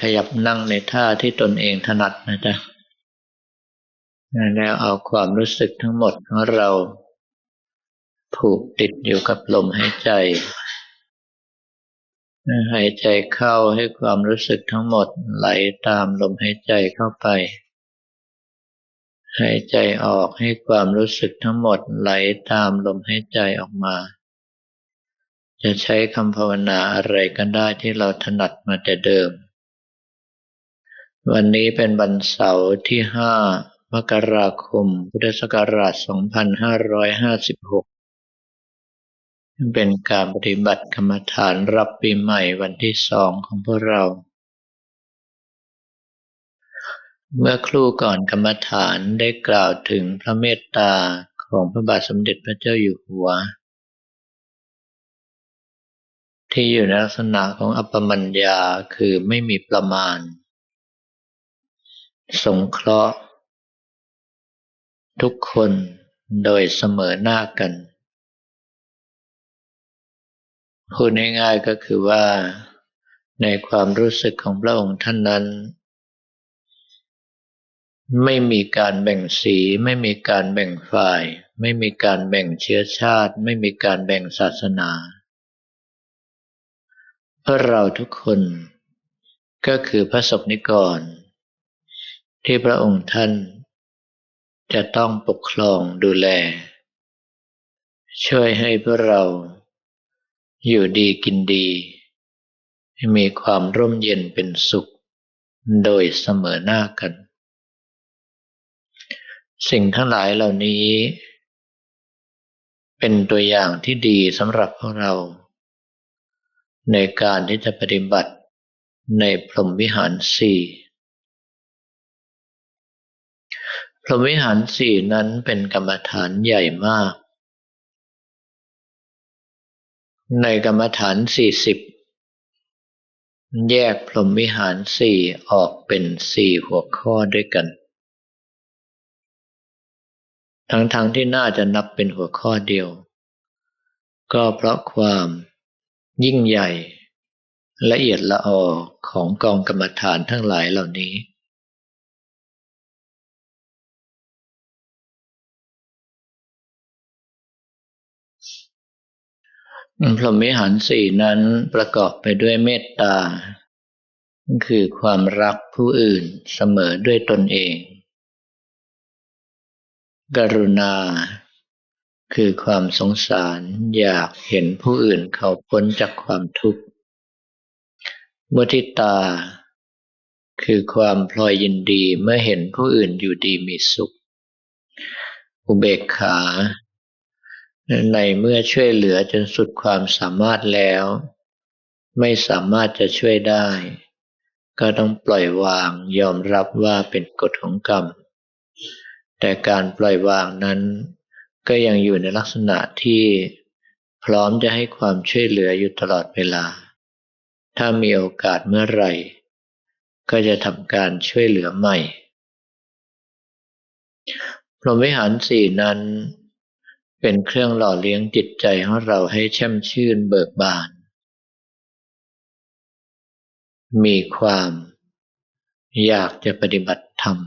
ขยับนั่งในท่าที่ตนเองถนัดนะจ๊ะแล้วเอาความรู้สึกทั้งหมดของเรา ผูกติดอยู่กับลมหายใจหายใจเข้าให้ความรู้สึกทั้งหมดไหลตามลมหายใจเข้าไป หายใจออกให้ความรู้สึกทั้งหมดไหลตามลมหายใจออกมา จะใช้คำภาวนาอะไรก็ได้ที่เราถนัดมาแต่เดิม วันนี้เป็นวันเสาร์ที่ห้ามกราคม พุทธศักราช 2556 เป็นการปฏิบัติกรรมฐานรับปีใหม่วันที่สองของพวกเรา เมื่อครู่ก่อนกรรมฐานได้กล่าวถึงพระเมตตาของพระบาทสมเด็จพระเจ้าอยู่หัว ที่อยู่ในลักษณะของอัปปมัญญาคือไม่มีประมาณ สงเคราะห์ ทุกคนโดยเสมอหน้ากันพูดง่ายๆก็คือว่า ในความรู้สึกของพระองค์ท่านนั้น ไม่มีการแบ่งสี ไม่มีการแบ่งฝ่าย ไม่มีการแบ่งเชื้อชาติ ไม่มีการแบ่งศาสนา เพราะเราทุกคนก็คือพระศกนิกร ที่พระองค์ท่าน จะต้องปกครองดูแล ช่วยให้พวกเรา อยู่ดีกินดี มีความร่มเย็นเป็นสุข โดยเสมอหน้ากัน สิ่งทั้งหลายเหล่านี้ เป็นตัวอย่างที่ดีสำหรับพวกเรา ในการที่จะปฏิบัติในพรหมวิหารสี่ พรหมวิหารสี่นั้นเป็นกรรมฐานใหญ่มาก ในกรรมฐานสี่สิบแยกพรหมวิหารสี่ออกเป็นสี่หัวข้อด้วยกัน ทั้งๆทที่น่าจะนับเป็นหัวข้อเดียว ก็เพราะความยิ่งใหญ่ละเอียดละออของกองกรรมฐานทั้งหลายเหล่านี้ พรหมิหารสี่นั้นประกอบไปด้วยเมตตา คือความรักผู้อื่นเสมอด้วยตนเอง กรุณา คือความสงสารอยากเห็นผู้อื่นเขาพ้นจากความทุกข์มุทิตา คือความพลอยยินดีเมื่อเห็นผู้อื่นอยู่ดีมีสุข อุเบกขา ในเมื่อช่วยเหลือจนสุดความสามารถแล้ว ไม่สามารถจะช่วยได้ ก็ต้องปล่อยวางยอมรับว่าเป็นกฎของกรรม แต่การปล่อยวางนั้น ก็ยังอยู่ในลักษณะที่พร้อมจะให้ความช่วยเหลืออยู่ตลอดเวลา ถ้ามีโอกาสเมื่อไหร่ ก็จะทำการช่วยเหลือใหม่พรหมวิหารสี่นั้น เป็นเครื่องหล่อเลี้ยงจิตใจของเราให้แช่มชื่นเบิกบาน มีความอยากจะปฏิบัติธรรม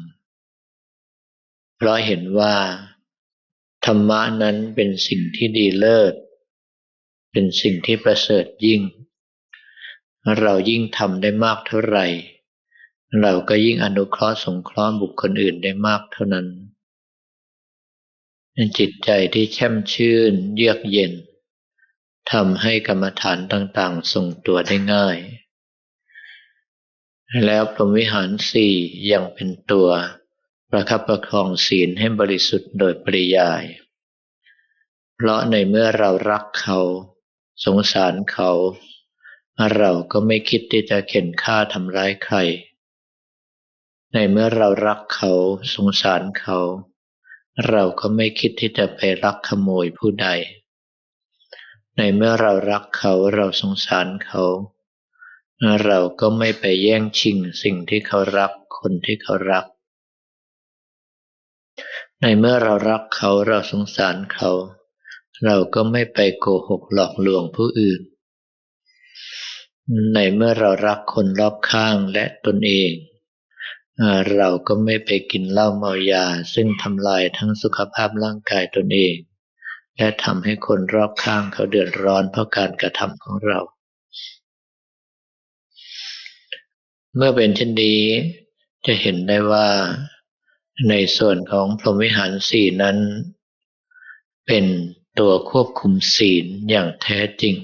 เพราะเห็นว่าธรรมะนั้นเป็นสิ่งที่ดีเลิศ เป็นสิ่งที่ประเสริฐยิ่ง เรายิ่งทำได้มากเท่าไหร่ เราก็ยิ่งอนุเคราะห์สงเคราะห์บุคคลอื่นได้มากเท่านั้น ป็นจิตใจที่แช่มชื่น เยือกเย็นทำให้กรรมฐานต่างๆส่งตัวได้ง่าย แล้วพรหมวิหารสี่ยังเป็นตัวประคับประคองศีลให้บริสุทธิ์โดยปริยาย เพราะในเมื่อเรารักเขา สงสารเขา เราก็ไม่คิดที่จะเข็นฆ่าทำร้ายใคร ในเมื่อเรารักเขา สงสารเขา เราก็ไม่คิดที่จะไปรักขโมยผู้ใด ในเมื่อเรารักเขาเราสงสารเขา เราก็ไม่ไปแย่งชิงสิ่งที่เขารักคนที่เขารัก ในเมื่อเรารักเขาเราสงสารเขา เราก็ไม่ไปโกหกหลอกลวงผู้อื่น ในเมื่อเรารักคนรอบข้างและตนเอง เราก็ไม่ไปกินเหล้าเมายา ซึ่งทำลายทั้งสุขภาพร่างกายตนเอง และทำให้คนรอบข้างเขาเดือดร้อนเพราะการกระทำของเรา เมื่อเป็นเช่นนี้จะเห็นได้ว่าในส่วนของพรหมวิหารสี่นั้น เป็นตัวควบคุมศีลอย่างแท้จริง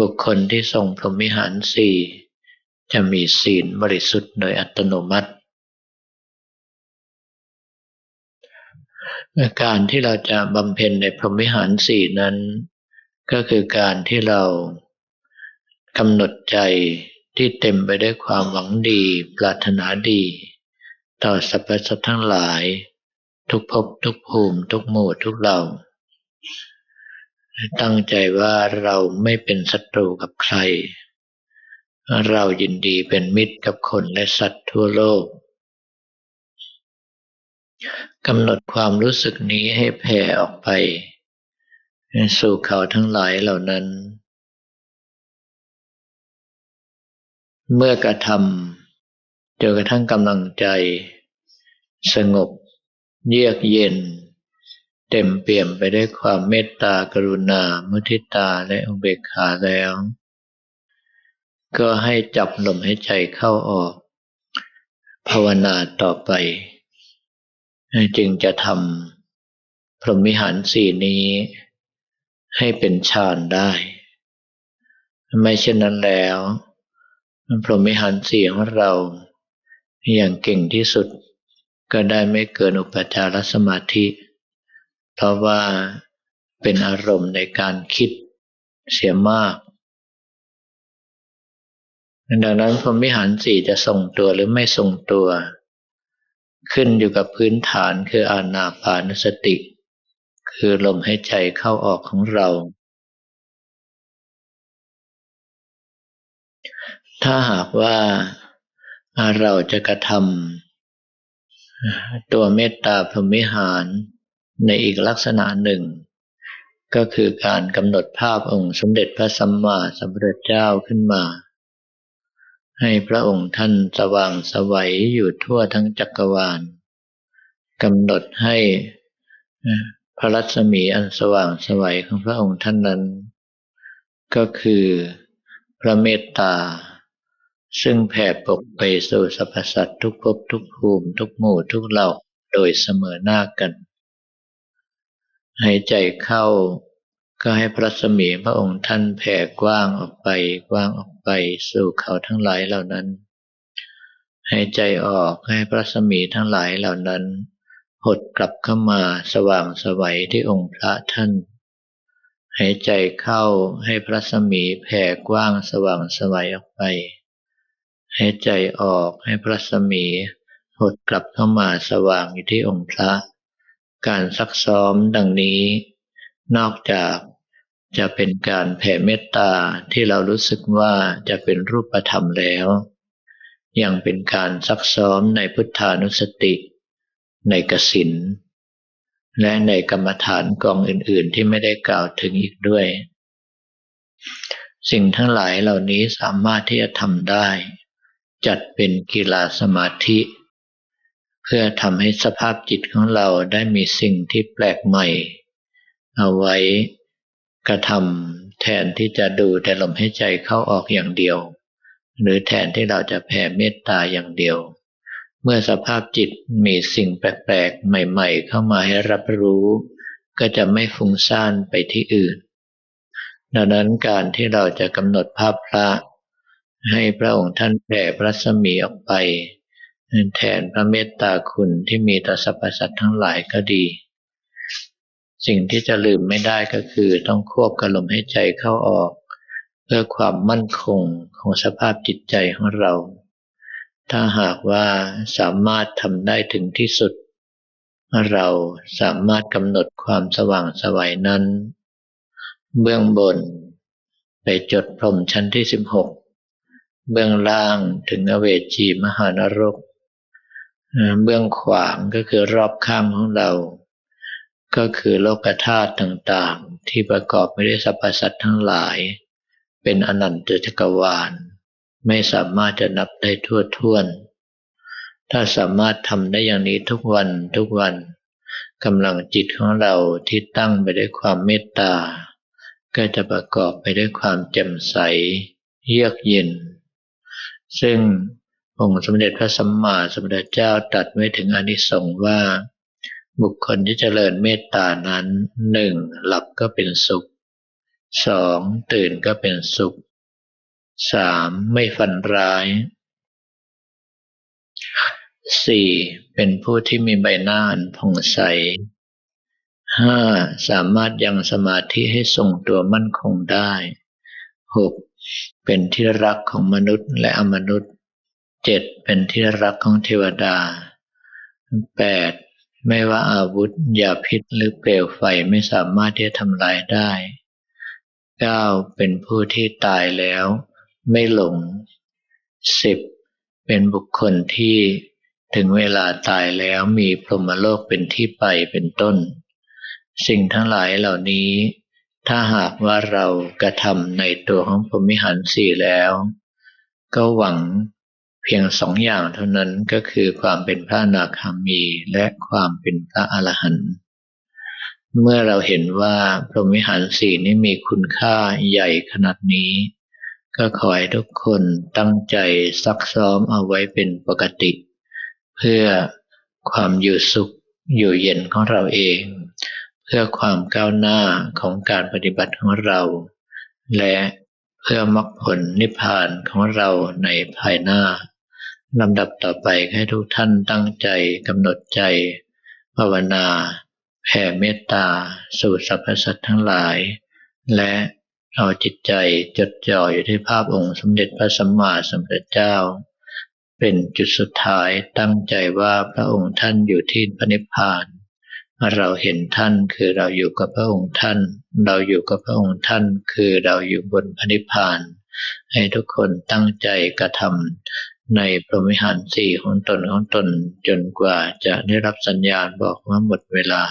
บุคคลที่ทรงพรหมวิหารสี่ จะมีศีลบริสุทธิ์โดยอัตโนมัติ การที่เราจะบำเพ็ญในพรหมวิหารสี่นั้น ก็คือการที่เรากำหนดใจที่เต็มไปด้วยความหวังดี ปรารถนาดี ต่อสรรพสัตว์ทั้งหลาย ทุกภพทุกภูมิ ทุกหมู่ทุกเหล่า ตั้งใจว่าเราไม่เป็นศัตรูกับใคร เรายินดีเป็นมิตรกับคนและสัตว์ทั่วโลกกำหนดความรู้สึกนี้ให้แผ่ออกไป สู่เขาทั้งหลายเหล่านั้น เมื่อกระทำจนกระทั่งกำลังใจ สงบ เยือกเย็น เต็มเปี่ยมไปด้วยความเมตตากรุณามุทิตาและอุเบกขาแล้ว ก็ให้จับลมให้ใจเข้าออก ภาวนาต่อไป จึงจะทำพรหมิหารสี่นี้ให้เป็นฌานได้ ไม่เช่นนั้นแล้ว พรหมิหารสี่ของเรา อย่างเก่งที่สุดก็ได้ไม่เกินอุปจารสมาธิ เพราะว่าเป็นอารมณ์ในการคิดเสียมาก ดังนั้นพรหมิหารสี่จะทรงตัวหรือไม่ทรงตัว ขึ้นอยู่กับพื้นฐานคืออานาปานสติ คือลมหายใจเข้าออกของเรา ถ้าหากว่าเราจะกระทำตัวเมตตาพรหมิหารในอีกลักษณะหนึ่ง ก็คือการกำหนดภาพองค์สมเด็จพระสัมมาสัมพุทธเจ้าขึ้นมา ให้พระองค์ท่านสว่างสวัยอยู่ทั่วทั้งจักรวาลกำหนดให้พระรัศมีอันสว่างสวัยของพระองค์ท่านนั้น ก็คือพระเมตตา ซึ่งแผ่ปกไปสู่สรรพสัตว์ทุกภพทุกภูมิทุกหมู่ทุกเหล่าโดยเสมอหน้ากัน หายใจเข้า ก็ให้พระสมีพระองค์ท่านแผ่กว้างออกไปกว้างออกไปสู่เขาทั้งหลายเหล่านั้นหายใจออกให้พระสมีทั้งหลายเหล่านั้น หดกลับเข้ามาสว่างสวัยที่องค์พระท่านหายใจเข้าให้พระสมีแผ่กว้างสว่างสวัยออกไปหายใจออกให้พระสมีหดกลับเข้ามาสว่างอยู่ที่องค์พระ การซักซ้อมดังนี้ นอกจากจะเป็นการแผ่เมตตาที่เรารู้สึกว่าจะเป็นรูปธรรมแล้ว ยังเป็นการซักซ้อมในพุทธานุสติ ในกสินและในกรรมฐานกองอื่นๆ ที่ไม่ได้กล่าวถึงอีกด้วย สิ่งทั้งหลายเหล่านี้สามารถที่จะทำได้ จัดเป็นกีฬาสมาธิ เพื่อทำให้สภาพจิตของเราได้มีสิ่งที่แปลกใหม่ เอาไว้กระทำแทนที่จะดูแต่ลมหายใจเข้าออกอย่างเดียว หรือแทนที่เราจะแผ่เมตตาอย่างเดียว เมื่อสภาพจิตมีสิ่งแปลกๆ ใหม่ๆ เข้ามาให้รับรู้ ก็จะไม่ฟุ้งซ่านไปที่อื่น ดังนั้นการที่เราจะกำหนดภาพพระ ให้พระองค์ท่านแผ่พระสมีออกไป แทนพระเมตตาคุณที่มีต่อสรรพสัตว์ทั้งหลายก็ดี สิ่งที่จะลืมไม่ได้ก็คือต้องควบกับลมหายใจเข้าออก เพื่อความมั่นคงของสภาพจิตใจของเรา ถ้าหากว่าสามารถทำได้ถึงที่สุด เราสามารถกำหนดความสว่างสวัยนั้น เบื้องบน ไปจดพรมชั้นที่สิบหกเบื้องล่างถึงอเวจีมหานรก เบื้องขวางก็คือรอบข้างของเรา ก็คือโลกธาตุต่างๆ ที่ประกอบไปด้วยสรรพสัตว์ทั้งหลาย เป็นอนันตจักรวาล ไม่สามารถจะนับได้ทั่วท้วน ถ้าสามารถทำได้อย่างนี้ทุกวันทุกวันกำลังจิตของเราที่ตั้งไปด้วยความเมตตา ก็จะประกอบไปด้วยความแจ่มใส เยือกเย็น ซึ่งองค์สมเด็จพระสัมมาสัมพุทธเจ้าตรัสไว้ถึงอนิสงส์ว่า บุคคลที่เจริญเมตตานั้นหนึ่งหลับก็เป็นสุขสองตื่นก็เป็นสุขสามไม่ฝันร้ายสี่เป็นผู้ที่มีใบหน้าอันผ่องใสห้าสามารถยังสมาธิให้ทรงตัวมั่นคงได้หกเป็นที่รักของมนุษย์และอมนุษย์เจ็ดเป็นที่รักของเทวดาแปด ไม่ว่าอาวุธยาพิษหรือเปลวไฟไม่สามารถที่จะทำลายได้เก้าเป็นผู้ที่ตายแล้ว ไม่หลงสิบเป็นบุคคลที่ถึงเวลาตายแล้วมีพรหมโลกเป็นที่ไปเป็นต้น สิ่งทั้งหลายเหล่านี้ ถ้าหากว่าเรากระทำในตัวของพรหมิหารสี่แล้ว ก็หวัง พียงสองอย่างเท่านั้นก็คือความเป็นพระนาคามีและความเป็นพระอรหันต์เมื่อเราเห็นว่าพรหมิหารสี่นี้มีคุณค่าใหญ่ขนาดนี้ ก็ขอให้ทุกคนตั้งใจซักซ้อมเอาไว้เป็นปกติ เพื่อความอยู่สุขอยู่เย็นของเราเอง เพื่อความก้าวหน้าของการปฏิบัติของเรา และเพื่อมรรคผลนิพพานของเราในภายหน้า ลำดับต่อไปให้ทุกท่านตั้งใจกำหนดใจ ภาวนาแผ่เมตตาสู่สรรพสัตว์ทั้งหลาย และเอาจิตใจจดจ่ออยู่ที่ภาพองค์สมเด็จพระสัมมาสัมพุทธเจ้า เป็นจุดสุดท้ายตั้งใจว่าพระองค์ท่านอยู่ที่พระนิพพาน เราเห็นท่านคือเราอยู่กับพระองค์ท่าน เราอยู่กับพระองค์ท่านคือเราอยู่บนพระนิพพาน ให้ทุกคนตั้งใจกระทำ ในพรหมิหารสี่ของตนของตนจนกว่าจะได้รับสัญญาณบอกว่าหมดเวลา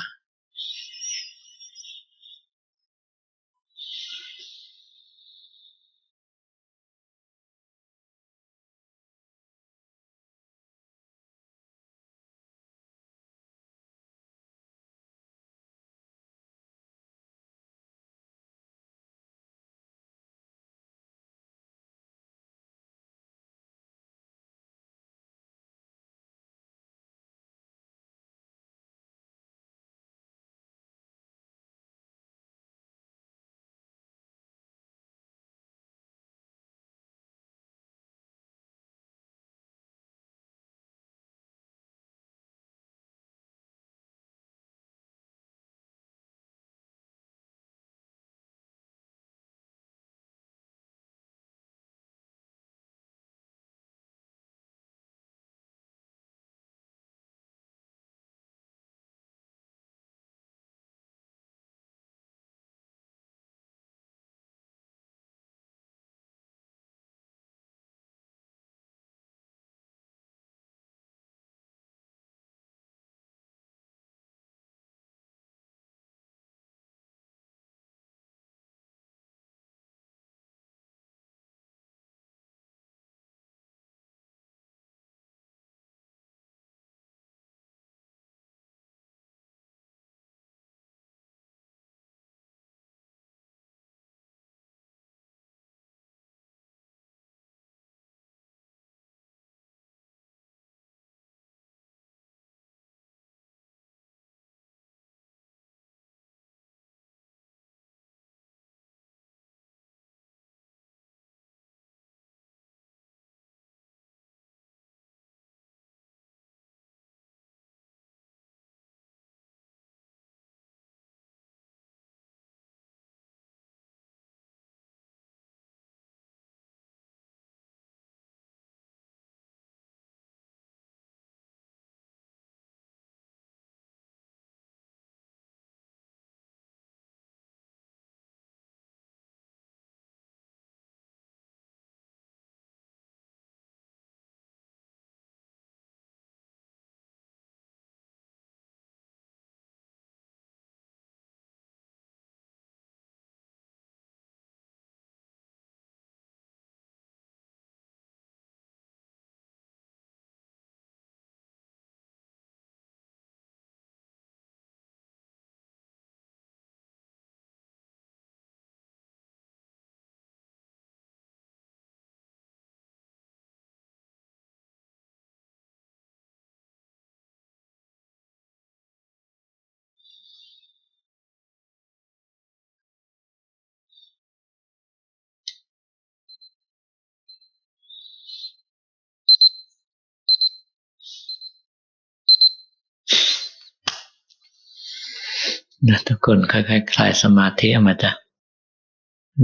นะทุกคนค่อยๆคลายสมาธิออกมาจ้ะ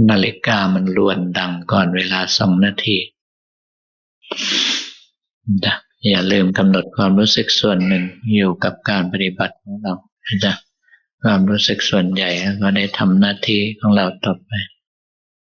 นาฬิกามันลวนดังก่อนเวลาสองนาทีจ้ะอย่าลืมกำหนดความรู้สึกส่วนหนึ่งอยู่กับการปฏิบัติของเราจ้ะความรู้สึกส่วนใหญ่ก็ได้ทำหน้าที่ของเราต่อไป